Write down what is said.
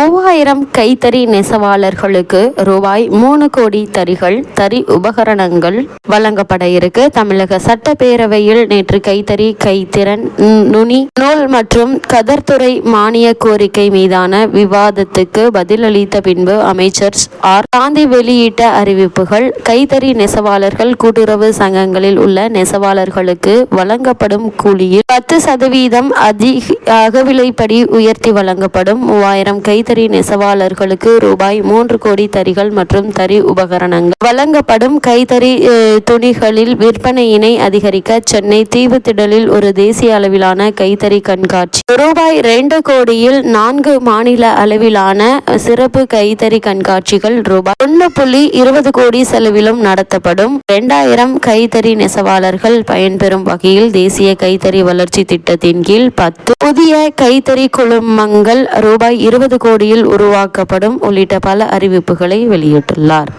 மூவாயிரம் கைத்தறி நெசவாளர்களுக்கு ரூபாய் மூணு கோடி தறிகள் தறி உபகரணங்கள் வழங்கப்பட இருக்கு. தமிழக சட்டப்பேரவையில் நேற்று கைத்தறி கைத்திறன் நுனி நூல் மற்றும் கதர்துறை மானிய கோரிக்கை மீதான விவாதத்துக்கு பதிலளித்த பின்பு அமைச்சர் ஆர். காந்தி வெளியிட்ட அறிவிப்புகள் கைத்தறி நெசவாளர்கள் கூட்டுறவு சங்கங்களில் உள்ள நெசவாளர்களுக்கு வழங்கப்படும் கூலியில் பத்து சதவீதம் அதிக அகவிலைப்படி உயர்த்தி வழங்கப்படும். மூவாயிரம் கைத்தறி நெசவாளர்களுக்கு ரூபாய் மூன்று கோடி தறிகள் மற்றும் தறி உபகரணங்கள். வழங்கப்படும் கைத்தறி துணிகளில் விற்பனையினை அதிகரிக்க சென்னை தீவுத்திடலில் ஒரு தேசிய அளவிலான கைத்தறி கண்காட்சி. ரூபாய் இரண்டு கோடியில் நான்கு மாநில அளவிலான சிறப்பு கைத்தறி கண்காட்சிகள் ரூபாய் ஒன்று புள்ளி இருபது கோடி செலவிலும் நடத்தப்படும். இரண்டாயிரம் கைத்தறி நெசவாளர்கள் பயன்பெறும் வகையில் தேசிய கைத்தறி வளர்ச்சி திட்டத்தின் கீழ் பத்து புதிய கைத்தறி குழுமங்கள் ரூபாய் இருபது கோடியில் உருவாக்கப்படும் உள்ளிட்ட பல அறிவிப்புகளை வெளியிட்டுள்ளார்.